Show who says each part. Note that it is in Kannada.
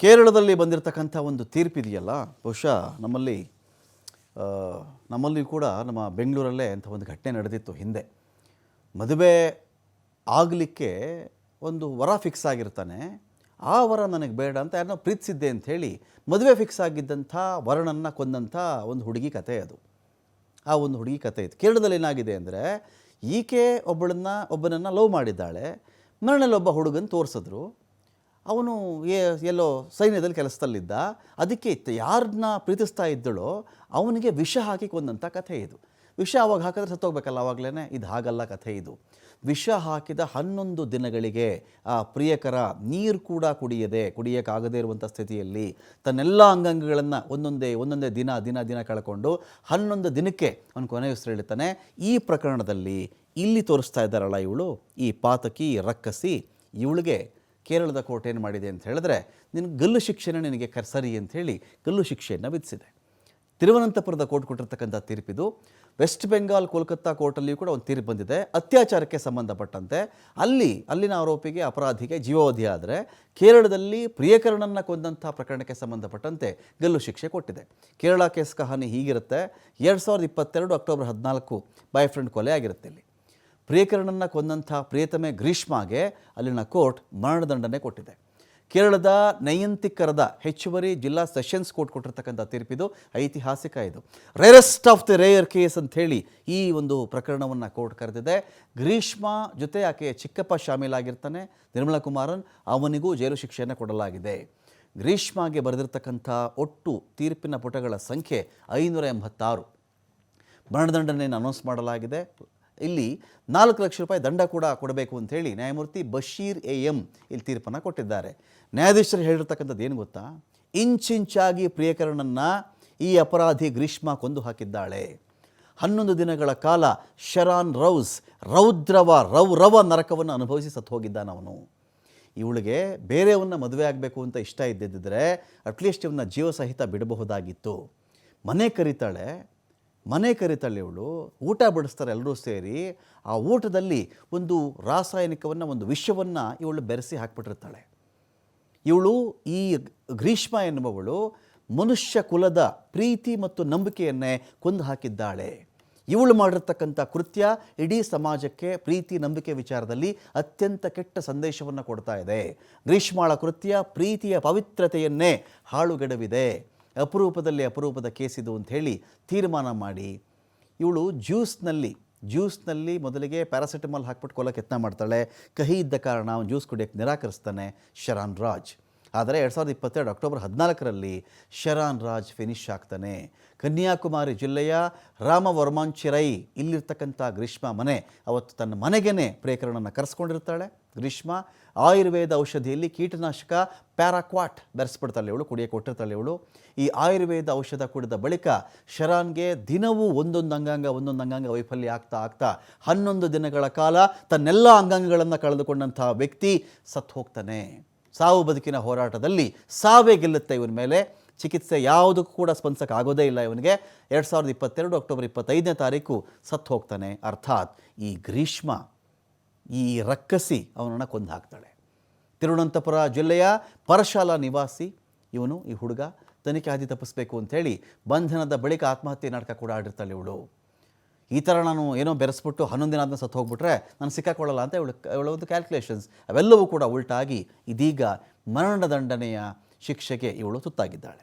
Speaker 1: ಕೇರಳದಲ್ಲಿ ಬಂದಿರತಕ್ಕಂಥ ಒಂದು ತೀರ್ಪಿದೆಯಲ್ಲ, ಬಹುಶಃ ನಮ್ಮಲ್ಲಿ ನಮ್ಮಲ್ಲಿ ಕೂಡ ನಮ್ಮ ಬೆಂಗಳೂರಲ್ಲೇ ಅಂಥ ಒಂದು ಘಟನೆ ನಡೆದಿತ್ತು ಹಿಂದೆ. ಮದುವೆ ಆಗಲಿಕ್ಕೆ ಒಂದು ವರ ಫಿಕ್ಸ್ ಆಗಿರ್ತಾನೆ. ಆ ವರ ನನಗೆ ಬೇಡ ಅಂತ ಯಾರನ್ನೋ ಪ್ರೀತಿಸಿದ್ದೆ ಅಂತ ಹೇಳಿ ಮದುವೆ ಫಿಕ್ಸ್ ಆಗಿದ್ದಂಥ ವರನನ್ನು ಕೊಂದಂಥ ಒಂದು ಹುಡುಗಿ ಕಥೆ ಅದು. ಆ ಒಂದು ಹುಡುಗಿ ಕತೆ ಇತ್ತು. ಕೇರಳದಲ್ಲಿ ಏನಾಗಿದೆ ಅಂದರೆ, ಈಕೆ ಒಬ್ಬಳನ್ನ, ಒಬ್ಬನನ್ನು ಲವ್ ಮಾಡಿದ್ದಾಳೆ. ಮರಳಲ್ಲಿ ಒಬ್ಬ ಹುಡುಗನ ತೋರಿಸಿದ್ರು. ಅವನು ಎಲ್ಲೋ ಸೈನ್ಯದಲ್ಲಿ ಕೆಲಸದಲ್ಲಿದ್ದ, ಅದಕ್ಕೆ ಯಾರನ್ನ ಪ್ರೀತಿಸ್ತಾ ಇದ್ದಳೋ ಅವನಿಗೆ ವಿಷ ಹಾಕಿ ಕೊಂದಂಥ ಕಥೆ ಇದು. ವಿಷ ಅವಾಗ ಹಾಕಿದ್ರೆ ಸತ್ತೋಗ್ಬೇಕಲ್ಲ ಆವಾಗಲೇ ಇದು ಹಾಗಲ್ಲ ಕಥೆ ಇದು. ವಿಷ ಹಾಕಿದ ಹನ್ನೊಂದು ದಿನಗಳಿಗೆ ಆ ಪ್ರಿಯಕರ ನೀರು ಕೂಡ ಕುಡಿಯದೆ ಕುಡಿಯೋಕ್ಕಾಗದೇ ಇರುವಂಥ ಸ್ಥಿತಿಯಲ್ಲಿ ತನ್ನೆಲ್ಲ ಅಂಗಾಂಗಗಳನ್ನು ಒಂದೊಂದೇ ಒಂದೊಂದೇ ದಿನ ದಿನ ದಿನ ಕಳ್ಕೊಂಡು ಹನ್ನೊಂದು ದಿನಕ್ಕೆ ಅವನು ಕೊನೆ ಹೆಸರು ಈ ಪ್ರಕರಣದಲ್ಲಿ ಇಲ್ಲಿ ತೋರಿಸ್ತಾ ಇದ್ದಾರಲ್ಲ ಇವಳು, ಈ ಪಾತಕಿ ರಕ್ಕಸಿ, ಇವಳಿಗೆ ಕೇರಳದ ಕೋರ್ಟ್ ಏನು ಮಾಡಿದೆ ಅಂತ ಹೇಳಿದ್ರೆ ನಿನ್ನ ಗಲ್ಲು ಶಿಕ್ಷೆನೇ ನಿನಗೆ ಕರ್ಸರಿ ಅಂತ ಹೇಳಿ ಗಲ್ಲು ಶಿಕ್ಷೆಯನ್ನು ವಿಧಿಸಿದೆ. ತಿರುವನಂತಪುರದ ಕೋರ್ಟ್ ಕೊಟ್ಟಿರ್ತಕ್ಕಂಥ ತೀರ್ಪಿದು ವೆಸ್ಟ್ ಬೆಂಗಾಲ್ ಕೋಲ್ಕತ್ತಾ ಕೋರ್ಟಲ್ಲಿಯೂ ಕೂಡ ಒಂದು ತೀರ್ಪು ಬಂದಿದೆ. ಅತ್ಯಾಚಾರಕ್ಕೆ ಸಂಬಂಧಪಟ್ಟಂತೆ ಅಲ್ಲಿ, ಅಲ್ಲಿನ ಆರೋಪಿಗೆ ಅಪರಾಧಿಗೆ ಜೀವಾವಧಿ ಆದರೆ ಕೇರಳದಲ್ಲಿ ಪ್ರಿಯಕರಣನ್ನು ಕೊಂದಂಥ ಪ್ರಕರಣಕ್ಕೆ ಸಂಬಂಧಪಟ್ಟಂತೆ ಗಲ್ಲು ಶಿಕ್ಷೆ ಕೊಟ್ಟಿದೆ. ಕೇರಳ ಕೇಸ್ ಕಹಾನಿ ಹೀಗಿರುತ್ತೆ. ಎರಡು ಸಾವಿರದ ಇಪ್ಪತ್ತೆರಡು ಅಕ್ಟೋಬರ್ ಹದಿನಾಲ್ಕು, ಬಾಯ್ ಫ್ರೆಂಡ್ ಕೊಲೆ ಆಗಿರುತ್ತೆ ಇಲ್ಲಿ. ಪ್ರಿಯಕರಣನ್ನ ಕೊಂದಂಥ ಪ್ರಿಯತಮೆ ಗ್ರೀಷ್ಮಾಗೆ ಅಲ್ಲಿನ ಕೋರ್ಟ್ ಮರಣದಂಡನೆ ಕೊಟ್ಟಿದೆ. ಕೇರಳದ ನಯಂತಿಕರದ ಹೆಚ್ಚುವರಿ ಜಿಲ್ಲಾ ಸೆಷನ್ಸ್ ಕೋರ್ಟ್ ಕೊಟ್ಟಿರ್ತಕ್ಕಂಥ ತೀರ್ಪಿದು ಐತಿಹಾಸಿಕ ಇದು. Rarest of the rare case ಅಂತ ಹೇಳಿ ಈ ಒಂದು ಪ್ರಕರಣವನ್ನು ಕೋರ್ಟ್ ಕರೆದಿದೆ. ಗ್ರೀಷ್ಮ ಜೊತೆ ಆಕೆಯ ಚಿಕ್ಕಪ್ಪ ಶಾಮೀಲಾಗಿರ್ತಾನೆ. ನಿರ್ಮಲಾ ಕುಮಾರನ್ ಅವನಿಗೂ ಜೈಲು ಶಿಕ್ಷೆಯನ್ನು ಕೊಡಲಾಗಿದೆ. ಗ್ರೀಷ್ಮಾಗೆ ಬರೆದಿರ್ತಕ್ಕಂಥ ಒಟ್ಟು ತೀರ್ಪಿನ ಪುಟಗಳ ಸಂಖ್ಯೆ ಐನೂರ ಎಂಬತ್ತಾರು. ಮರಣದಂಡನೆಯನ್ನು ಅನೌನ್ಸ್ ಮಾಡಲಾಗಿದೆ. ಇಲ್ಲಿ ನಾಲ್ಕು ಲಕ್ಷ ರೂಪಾಯಿ ದಂಡ ಕೂಡ ಕೊಡಬೇಕು ಅಂತ ಹೇಳಿ ನ್ಯಾಯಮೂರ್ತಿ ಬಶೀರ್ ಎ ಎಂ ಇಲ್ಲಿ ತೀರ್ಪನ್ನು ಕೊಟ್ಟಿದ್ದಾರೆ. ನ್ಯಾಯಾಧೀಶರು ಹೇಳಿರ್ತಕ್ಕಂಥದ್ದು ಏನು ಗೊತ್ತಾ? ಇಂಚಿಂಚಾಗಿ ಪ್ರಿಯಕರನನ್ನು ಈ ಅಪರಾಧಿ ಗ್ರೀಷ್ಮ ಕೊಂದು ಹಾಕಿದ್ದಾಳೆ. ಹನ್ನೊಂದು ದಿನಗಳ ಕಾಲ ಶರಾನ್ ರೌಸ್ ರೌದ್ರವ ರೌರವ ನರಕವನ್ನು ಅನುಭವಿಸಿ ಸತ್ತು ಹೋಗಿದ್ದಾನ ಅವನು. ಇವಳಿಗೆ ಬೇರೆಯವನ್ನ ಮದುವೆ ಆಗಬೇಕು ಅಂತ ಇಷ್ಟ ಇದ್ದಿದ್ದರೆ ಅಟ್ಲೀಸ್ಟ್ ಇವನ್ನ ಜೀವ ಸಹಿತ ಬಿಡಬಹುದಾಗಿತ್ತು. ಮನೆ ಕರೀತಾಳೆ ಮನೆ ಕರಿತಾಳೆ ಇವಳು ಊಟ ಬಡಿಸ್ತಾರೆ ಎಲ್ಲರೂ ಸೇರಿ, ಆ ಊಟದಲ್ಲಿ ಒಂದು ರಾಸಾಯನಿಕವನ್ನು, ಒಂದು ವಿಷವನ್ನು ಇವಳು ಬೆರೆಸಿ ಹಾಕ್ಬಿಟ್ಟಿರ್ತಾಳೆ. ಇವಳು ಈ ಗ್ರೀಷ್ಮ ಎನ್ನುವವಳು ಮನುಷ್ಯ ಕುಲದ ಪ್ರೀತಿ ಮತ್ತು ನಂಬಿಕೆಯನ್ನೇ ಕೊಂದು ಹಾಕಿದ್ದಾಳೆ. ಇವಳು ಮಾಡಿರ್ತಕ್ಕಂಥ ಕೃತ್ಯ ಇಡೀ ಸಮಾಜಕ್ಕೆ ಪ್ರೀತಿ, ನಂಬಿಕೆ ವಿಚಾರದಲ್ಲಿ ಅತ್ಯಂತ ಕೆಟ್ಟ ಸಂದೇಶವನ್ನು ಕೊಡ್ತಾ ಇದೆ. ಗ್ರೀಷ್ಮಾಳ ಕೃತ್ಯ ಪ್ರೀತಿಯ ಪವಿತ್ರತೆಯನ್ನೇ ಹಾಳುಗೆಡವಿದೆ. ಅಪರೂಪದಲ್ಲಿ ಅಪರೂಪದ ಕೇಸಿದು ಅಂತ ಹೇಳಿ ತೀರ್ಮಾನ ಮಾಡಿ ಇವಳು ಜ್ಯೂಸ್ನಲ್ಲಿ ಜ್ಯೂಸ್ನಲ್ಲಿ ಮೊದಲಿಗೆ ಪ್ಯಾರಾಸಿಟಮಾಲ್ ಹಾಕ್ಬಿಟ್ಟು ಕೊಲ್ಲಕ್ಕೆ ಯತ್ನ ಮಾಡ್ತಾಳೆ. ಕಹಿ ಇದ್ದ ಕಾರಣ ಅವನು ಜ್ಯೂಸ್ ಕುಡಿಯೋಕ್ಕೆ ನಿರಾಕರಿಸ್ತಾನೆ ಶರಾನ್ ರಾಜ್. ಆದರೆ ಎರಡು ಸಾವಿರದ ಇಪ್ಪತ್ತೆರಡು ಅಕ್ಟೋಬರ್ ಹದಿನಾಲ್ಕರಲ್ಲಿ ಶರಾನ್ ರಾಜ್ ಫಿನಿಶ್ ಆಗ್ತಾನೆ. ಕನ್ಯಾಕುಮಾರಿ ಜಿಲ್ಲೆಯ ರಾಮವರ್ಮಾಂಚಿರೈ ಇಲ್ಲಿರ್ತಕ್ಕಂಥ ಗ್ರೀಷ್ಮ ಮನೆ ಅವತ್ತು ತನ್ನ ಮನೆಗೇನೆ ಪ್ರೇಕರಣನ ಕರೆಸ್ಕೊಂಡಿರ್ತಾಳೆ. ಗ್ರೀಷ್ಮ ಆಯುರ್ವೇದ ಔಷಧಿಯಲ್ಲಿ ಕೀಟನಾಶಕ ಪ್ಯಾರಾಕ್ವಾಟ್ ಬೆರೆಸ್ಬಿಡ್ತಾಳೆ ಇವಳು ಕುಡಿಯೋ ಕೊಟ್ಟಿರ್ತಾಳೆ ಇವಳು. ಈ ಆಯುರ್ವೇದ ಔಷಧ ಕುಡಿದ ಬಳಿಕ ಶರಾನ್ಗೆ ದಿನವೂ ಒಂದೊಂದು ಅಂಗಾಂಗ ಒಂದೊಂದು ಅಂಗಾಂಗ ವೈಫಲ್ಯ ಆಗ್ತಾ ಆಗ್ತಾ ಹನ್ನೊಂದು ದಿನಗಳ ಕಾಲ ತನ್ನೆಲ್ಲ ಅಂಗಾಂಗಗಳನ್ನು ಕಳೆದುಕೊಂಡಂತಹ ವ್ಯಕ್ತಿ ಸತ್ತು ಹೋಗ್ತಾನೆ. ಸಾವು ಬದುಕಿನ ಹೋರಾಟದಲ್ಲಿ ಸಾವೇ ಗೆಲ್ಲುತ್ತೆ ಇವನ ಮೇಲೆ. ಚಿಕಿತ್ಸೆ ಯಾವುದಕ್ಕೂ ಕೂಡ ಸ್ಪಂದಿಸಕ್ಕೆ ಆಗೋದೇ ಇಲ್ಲ ಇವನಿಗೆ. ಎರಡು ಸಾವಿರದ ಇಪ್ಪತ್ತೆರಡು ಅಕ್ಟೋಬರ್ ಇಪ್ಪತ್ತೈದನೇ ತಾರೀಕು ಸತ್ತು ಹೋಗ್ತಾನೆ. ಅರ್ಥಾತ್ ಈ ಗ್ರೀಷ್ಮ, ಈ ರಕ್ಕಸಿ ಅವನನ್ನು ಕೊಂದು ಹಾಕ್ತಾಳೆ. ತಿರುವನಂತಪುರ ಜಿಲ್ಲೆಯ ಪರಶಾಲಾ ನಿವಾಸಿ ಇವನು, ಈ ಹುಡುಗ, ತನಿಖೆ ಹಾದಿ ತಪ್ಪಿಸ್ಬೇಕು ಅಂಥೇಳಿ ಬಂಧನದ ಬಳಿಕ ಆತ್ಮಹತ್ಯೆ ನಾಟಕ ಕೂಡ ಆಡಿರ್ತಾಳೆ ಇವಳು. ಈ ಥರ ನಾನು ಏನೋ ಬೆರೆಸ್ಬಿಟ್ಟು ಹನ್ನೊಂದು ದಿನ ಆದ್ಮೇಲೆ ಸತ್ತು ಹೋಗ್ಬಿಟ್ರೆ ನಾನು ಸಿಕ್ಕಾಕೊಳ್ಳಲ್ಲ ಅಂತ ಇವಳು ಇವಳ ಒಂದು ಕ್ಯಾಲ್ಕುಲೇಷನ್ಸ್ ಅವೆಲ್ಲವೂ ಕೂಡ ಉಲ್ಟಾಗಿ ಇದೀಗ ಮರಣದಂಡನೆಯ ಶಿಕ್ಷೆಗೆ ಇವಳು ತುತ್ತಾಗಿದ್ದಾಳೆ.